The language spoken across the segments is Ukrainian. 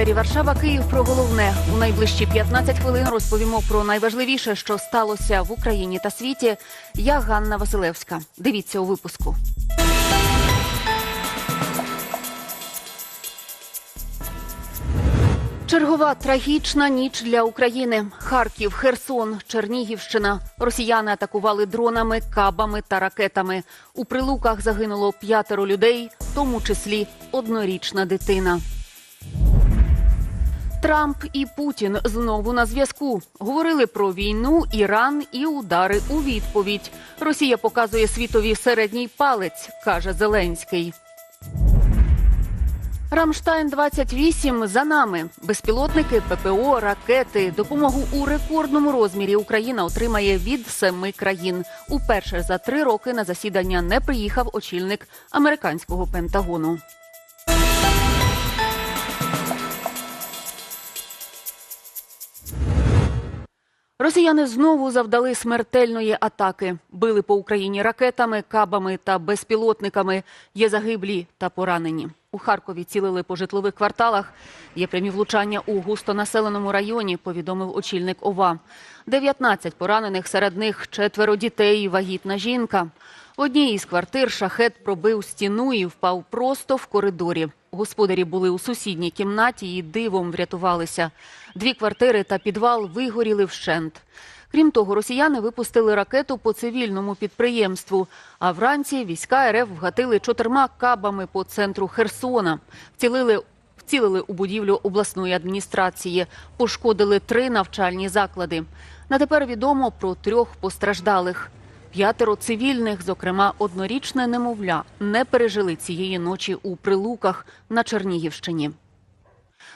етері Варшава Київ про головне у найближчі 15 хвилин розповімо про найважливіше, що сталося в Україні та світі. Я Ганна Василевська. Дивіться у випуску. Чергова трагічна ніч для України. Харків, Херсон, Чернігівщина. Росіяни атакували дронами, кабами та ракетами. У прилуках загинуло п'ятеро людей, в тому числі однорічна дитина. Трамп і Путін знову на зв'язку. Говорили про війну, Іран і удари у відповідь. Росія показує світові середній палець, каже Зеленський. Рамштайн 28 за нами. Безпілотники, ППО, ракети. Допомогу у рекордному розмірі Україна отримає від семи країн. Уперше за три роки на засідання не приїхав очільник американського Пентагону. Росіяни знову завдали смертельної атаки. Били по Україні ракетами, кабами та безпілотниками. Є загиблі та поранені. У Харкові цілили по житлових кварталах. Є прямі влучання у густонаселеному районі, повідомив очільник ОВА. 19 поранених, серед них четверо дітей вагітна жінка. Одній із квартир шахет пробив стіну і впав просто в коридорі. Господарі були у сусідній кімнаті і дивом врятувалися. Дві квартири та підвал вигоріли вщент. Крім того, росіяни випустили ракету по цивільному підприємству. А вранці війська РФ вгатили чотирма кабами по центру Херсона. Вцілили Вцілили у будівлю обласної адміністрації, пошкодили три навчальні заклади. На тепер відомо про трьох постраждалих. П'ятеро цивільних, зокрема однорічне немовля, не пережили цієї ночі у прилуках на Чернігівщині.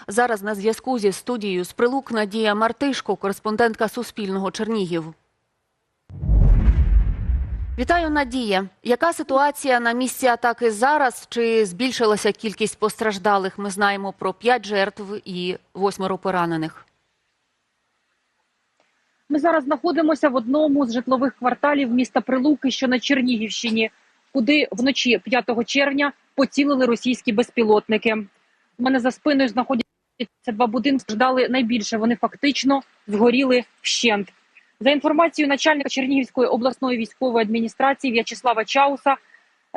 Зараз на зв'язку зі студією з прилук Надія Мартишко, кореспондентка Суспільного Чернігів. Вітаю, Надія. Яка ситуація на місці атаки зараз? Чи збільшилася кількість постраждалих? Ми знаємо про п'ять жертв і восьмеро поранених. Ми зараз знаходимося в одному з житлових кварталів міста Прилуки, що на Чернігівщині, куди вночі 5 червня поцілили російські безпілотники. У мене за спиною знаходяться два будинки. Ждали найбільше. Вони фактично згоріли вщент. За інформацією начальника Чернігівської обласної військової адміністрації В'ячеслава Чауса,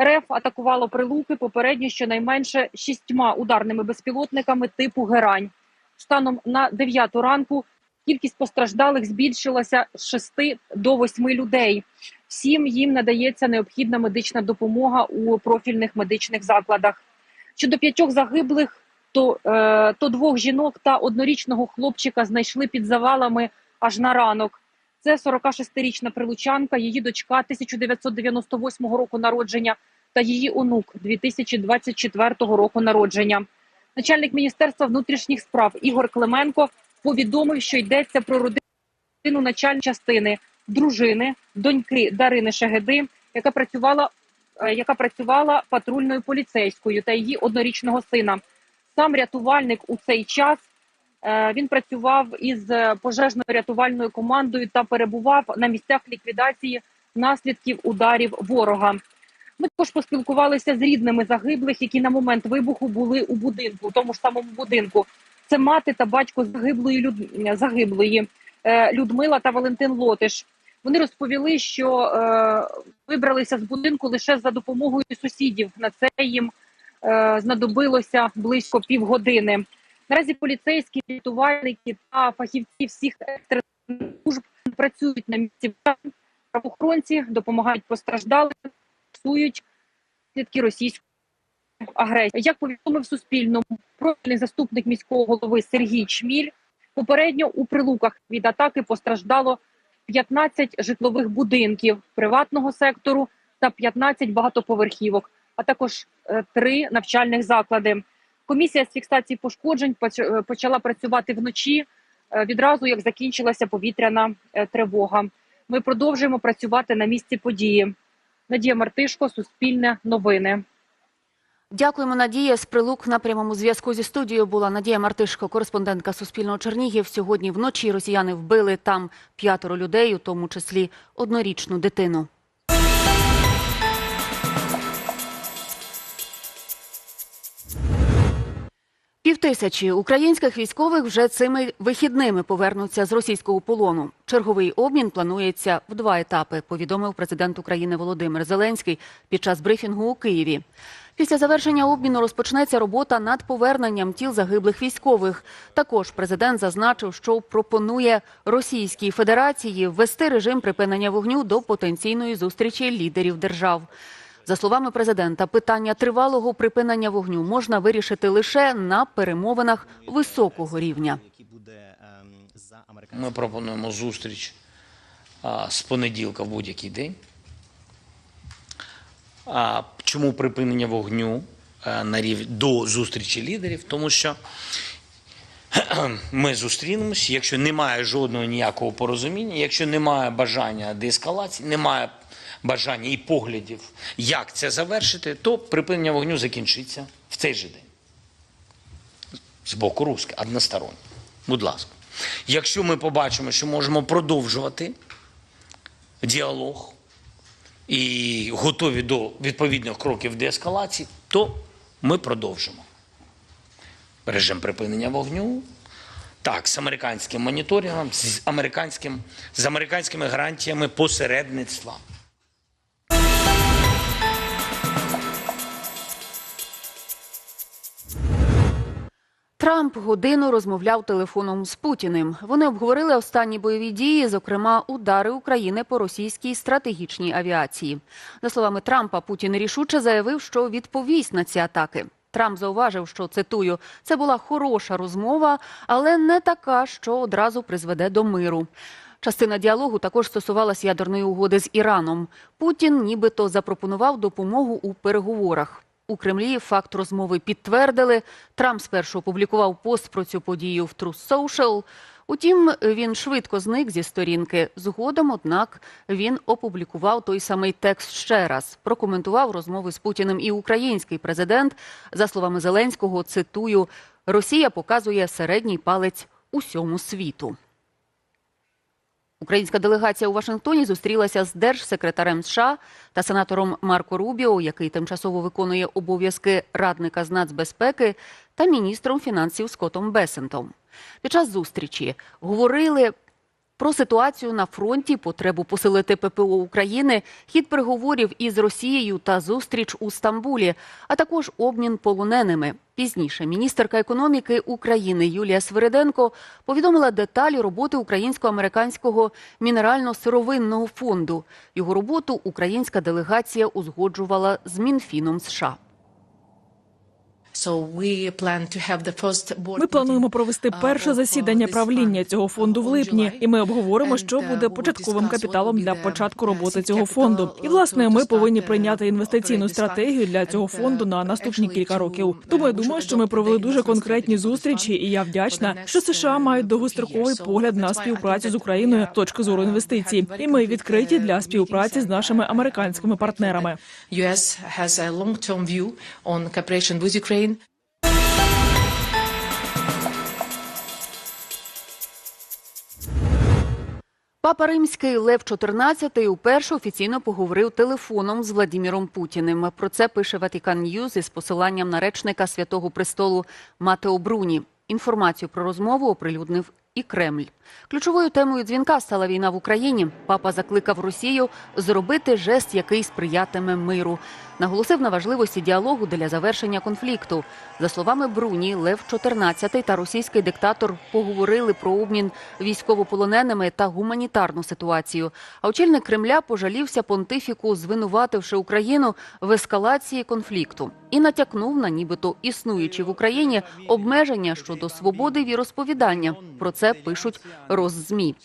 РФ атакувало прилуки попередньо щонайменше шістьма ударними безпілотниками типу Герань. Станом на 9 ранку кількість постраждалих збільшилася з 6 до 8 людей. Всім їм надається необхідна медична допомога у профільних медичних закладах. Щодо п'ятьох загиблих, то, е, то двох жінок та однорічного хлопчика знайшли під завалами аж на ранок. Це 46-річна прилучанка, її дочка 1998 року народження та її онук 2024 року народження. Начальник міністерства внутрішніх справ Ігор Клименко повідомив, що йдеться про родину начальної частини дружини, доньки Дарини Шегеди, яка працювала, е, яка працювала патрульною поліцейською та її однорічного сина. Сам рятувальник у цей час е, він працював із е, пожежно-рятувальною командою та перебував на місцях ліквідації наслідків ударів ворога. Ми також поспілкувалися з рідними загиблих, які на момент вибуху були у будинку, у тому ж самому будинку. Це мати та батько загиблої люд... загиблої е, Людмила та Валентин Лотиш. Вони розповіли, що е, вибралися з будинку лише за допомогою сусідів. На це їм е, знадобилося близько півгодини. Наразі поліцейські рятувальники та фахівці всіх служб працюють на місці. Правоохоронці допомагають постраждалим, псують слідки російської агресії. Як повідомив Суспільному профільний заступник міського голови Сергій Чміль, попередньо у прилуках від атаки постраждало 15 житлових будинків приватного сектору та 15 багатоповерхівок, а також е, три навчальних заклади. Комісія з фіксації пошкоджень е, почала працювати вночі е, відразу, як закінчилася повітряна тривога. Ми продовжуємо працювати на місці події. Надія Мартишко, Суспільне новини. Дякуємо, Надія. З прилук на прямому зв'язку зі студією була Надія Мартишко, кореспондентка Суспільного Чернігів. Сьогодні вночі росіяни вбили там п'ятеро людей, у тому числі однорічну дитину. Півтисячі українських військових вже цими вихідними повернуться з російського полону. Черговий обмін планується в два етапи. Повідомив президент України Володимир Зеленський під час брифінгу у Києві. Після завершення обміну розпочнеться робота над поверненням тіл загиблих військових. Також президент зазначив, що пропонує Російській Федерації ввести режим припинення вогню до потенційної зустрічі лідерів держав. За словами президента, питання тривалого припинення вогню можна вирішити лише на перемовинах високого рівня. Ми пропонуємо зустріч з понеділка в будь-який день. Чому припинення вогню на рів... до зустрічі лідерів? Тому що ми зустрінемось, якщо немає жодного ніякого порозуміння, якщо немає бажання деескалації, немає бажання і поглядів, як це завершити, то припинення вогню закінчиться в цей же день з боку руски, односторонньо. Будь ласка. Якщо ми побачимо, що можемо продовжувати діалог і готові до відповідних кроків деескалації, то ми продовжимо. Режим припинення вогню. Так, з американським моніторингом, з, американським, з американськими гарантіями посередництва. Трамп годину розмовляв телефоном з Путіним. Вони обговорили останні бойові дії, зокрема удари України по російській стратегічній авіації. За словами Трампа, Путін рішуче заявив, що відповість на ці атаки. Трамп зауважив, що цитую, це була хороша розмова, але не така, що одразу призведе до миру. Частина діалогу також стосувалась ядерної угоди з Іраном. Путін нібито запропонував допомогу у переговорах. У Кремлі факт розмови підтвердили. Трамп спершу опублікував пост про цю подію в Truth Social. Утім, він швидко зник зі сторінки. Згодом, однак, він опублікував той самий текст ще раз. Прокоментував розмови з Путіним і український президент. За словами Зеленського, цитую: Росія показує середній палець усьому світу. Українська делегація у Вашингтоні зустрілася з держсекретарем США та сенатором Марко Рубіо, який тимчасово виконує обов'язки радника з нацбезпеки, та міністром фінансів Скотом Бесентом. Під час зустрічі говорили про ситуацію на фронті, потребу посилити ППО України, хід переговорів із Росією та зустріч у Стамбулі, а також обмін полоненими. Пізніше міністерка економіки України Юлія Свириденко повідомила деталі роботи українсько-американського мінерально-сировинного фонду. Його роботу українська делегація узгоджувала з Мінфіном США. Ми плануємо провести перше засідання правління цього фонду в липні, і ми обговоримо, що буде початковим капіталом для початку роботи цього фонду. І власне ми повинні прийняти інвестиційну стратегію для цього фонду на наступні кілька років. Тому я думаю, що ми провели дуже конкретні зустрічі, і я вдячна, що США мають довгостроковий погляд на співпрацю з Україною з точки зору інвестицій. І ми відкриті для співпраці з нашими американськими партнерами. US has a long-term view on cooperation with Ukraine. Папа Римський Лев XIV уперше офіційно поговорив телефоном з Владіміром Путіним. Про це пише Ватикан Ньюз із посиланням на речника Святого Престолу Матео Бруні. Інформацію про розмову оприлюднив і Кремль. Ключовою темою дзвінка стала війна в Україні. Папа закликав Росію зробити жест, який сприятиме миру. Наголосив на важливості діалогу для завершення конфлікту. За словами Бруні, Лев XIV та російський диктатор поговорили про обмін військовополоненими та гуманітарну ситуацію. А очільник Кремля пожалівся понтифіку, звинувативши Україну в ескалації конфлікту і натякнув на нібито існуючі в Україні обмеження щодо свободи віросповідання. Про це пишуть Роззмі.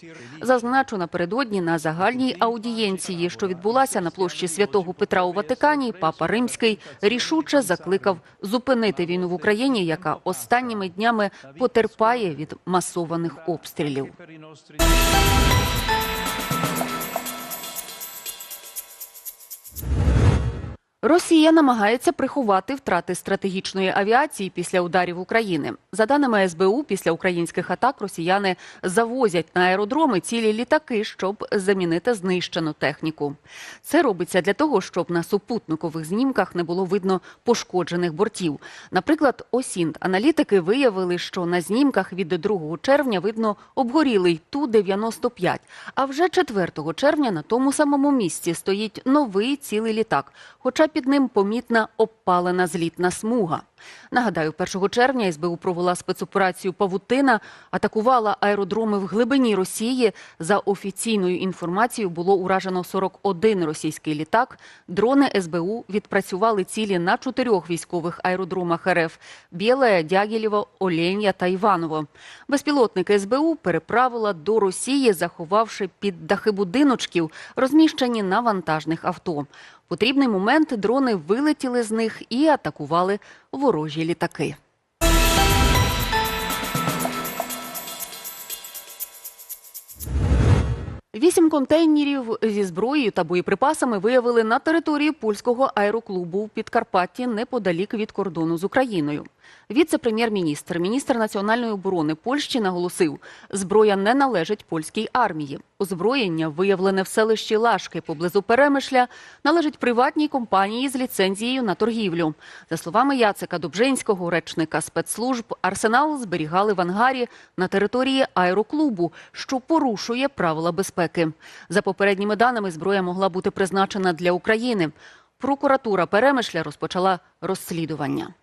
Зазначу напередодні на загальній аудієнції, що відбулася на площі святого Петра у Ватикані, папа Римський рішуче закликав зупинити війну в Україні, яка останніми днями потерпає від масованих обстрілів. Росія намагається приховати втрати стратегічної авіації після ударів України. За даними СБУ, після українських атак росіяни завозять на аеродроми цілі літаки, щоб замінити знищену техніку. Це робиться для того, щоб на супутникових знімках не було видно пошкоджених бортів. Наприклад, Осінт аналітики виявили, що на знімках від 2 червня видно обгорілий Ту-95, а вже 4 червня на тому самому місці стоїть новий цілий літак, хоча під ним помітна обпалена злітна смуга. Нагадаю, 1 червня СБУ провела спецоперацію Павутина, атакувала аеродроми в глибині Росії. За офіційною інформацією було уражено 41 російський літак. Дрони СБУ відпрацювали цілі на чотирьох військових аеродромах РФ – Біле, Дягілєво, Оленя та Іваново. Безпілотники СБУ переправила до Росії, заховавши під дахи будиночків, розміщені на вантажних авто. Потрібний момент дрони вилетіли з них і атакували ворожі літаки. Вісім контейнерів зі зброєю та боєприпасами виявили на території польського аероклубу в Підкарпатті неподалік від кордону з Україною. Віце-прем'єр-міністр, міністр національної оборони Польщі наголосив, зброя не належить польській армії. Озброєння, виявлене в селищі Лашки поблизу Перемишля, належить приватній компанії з ліцензією на торгівлю. За словами Яцика Добжинського, речника спецслужб, арсенал зберігали в ангарі на території аероклубу, що порушує правила безпеки. За попередніми даними, зброя могла бути призначена для України. Прокуратура Перемишля розпочала розслідування. –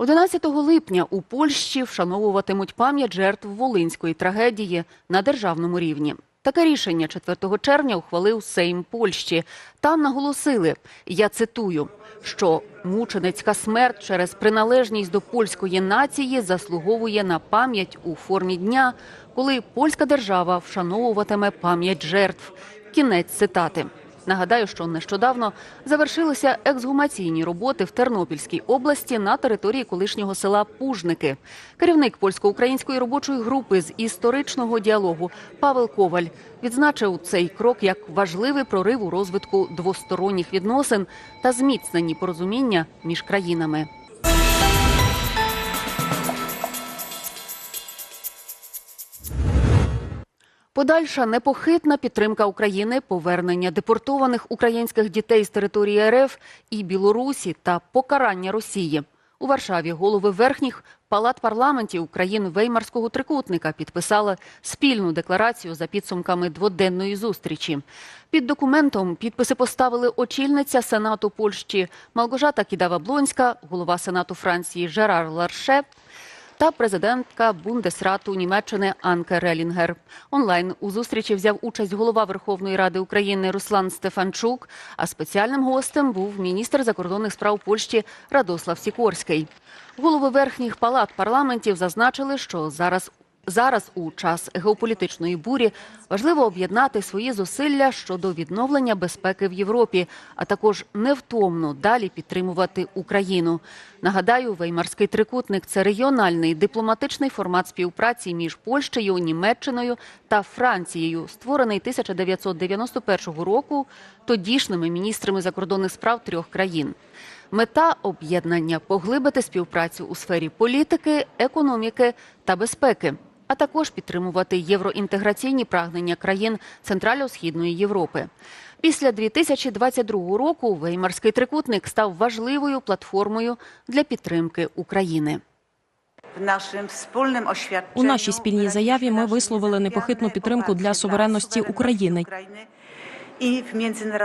11 липня у Польщі вшановуватимуть пам'ять жертв Волинської трагедії на державному рівні. Таке рішення 4 червня ухвалив Сейм Польщі. Там наголосили, я цитую, що мученицька смерть через приналежність до польської нації заслуговує на пам'ять у формі дня, коли польська держава вшановуватиме пам'ять жертв. Кінець цитати. Нагадаю, що нещодавно завершилися ексгумаційні роботи в Тернопільській області на території колишнього села Пужники. Керівник польсько-української робочої групи з історичного діалогу Павел Коваль відзначив цей крок як важливий прорив у розвитку двосторонніх відносин та зміцненні порозуміння між країнами. Подальша непохитна підтримка України, повернення депортованих українських дітей з території РФ і Білорусі та покарання Росії. У Варшаві голови верхніх палат парламентів країн Веймарського трикутника підписали спільну декларацію за підсумками дводенної зустрічі. Під документом підписи поставили очільниця Сенату Польщі Малгожата Кідава-Блонська, голова Сенату Франції Жерар Ларше та президентка Бундесрату Німеччини Анке Релінгер. Онлайн у зустрічі взяв участь голова Верховної Ради України Руслан Стефанчук. А спеціальним гостем був міністр закордонних справ Польщі Радослав Сікорський. Голови верхніх палат парламентів зазначили, що зараз Зараз, у час геополітичної бурі, важливо об'єднати свої зусилля щодо відновлення безпеки в Європі, а також невтомно далі підтримувати Україну. Нагадаю, Веймарський трикутник це регіональний дипломатичний формат співпраці між Польщею, Німеччиною та Францією, створений 1991 року тодішніми міністрами закордонних справ трьох країн. Мета об'єднання поглибити співпрацю у сфері політики, економіки та безпеки, а також підтримувати євроінтеграційні прагнення країн Центрально-Східної Європи. Після 2022 року Веймарський трикутник став важливою платформою для підтримки України. У нашій спільній заяві ми висловили непохитну підтримку для суверенності України,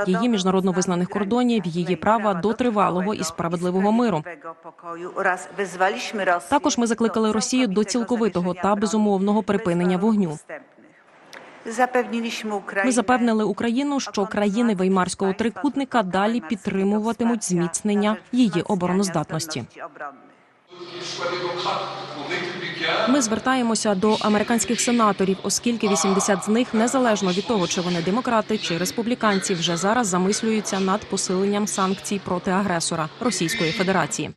її міжнародно визнаних кордонів, її права до тривалого і справедливого миру. Також ми закликали Росію до цілковитого та безумовного припинення вогню. Ми запевнили Україну, що країни Веймарського трикутника далі підтримуватимуть зміцнення її обороноздатності. Ми звертаємося до американських сенаторів, оскільки 80 з них, незалежно від того, чи вони демократи чи республіканці, вже зараз замислюються над посиленням санкцій проти агресора Російської Федерації.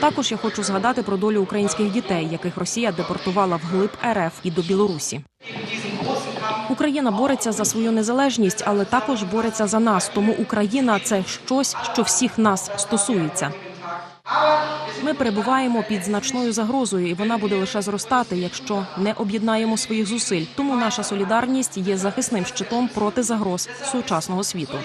Також я хочу згадати про долю українських дітей, яких Росія депортувала вглиб РФ і до Білорусі. Україна бореться за свою незалежність, але також бореться за нас. Тому Україна це щось, що всіх нас стосується. Ми перебуваємо під значною загрозою, і вона буде лише зростати, якщо не об'єднаємо своїх зусиль. Тому наша солідарність є захисним щитом проти загроз сучасного світу.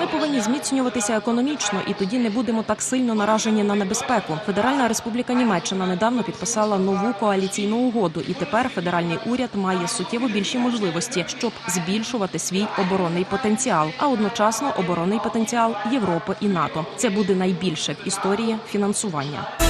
Ми повинні зміцнюватися економічно, і тоді не будемо так сильно наражені на небезпеку. Федеральна Республіка Німеччина недавно підписала нову коаліційну угоду, і тепер федеральний уряд має суттєво більші можливості, щоб збільшувати свій оборонний потенціал, а одночасно оборонний потенціал Європи і НАТО. Це буде найбільше в історії фінансування.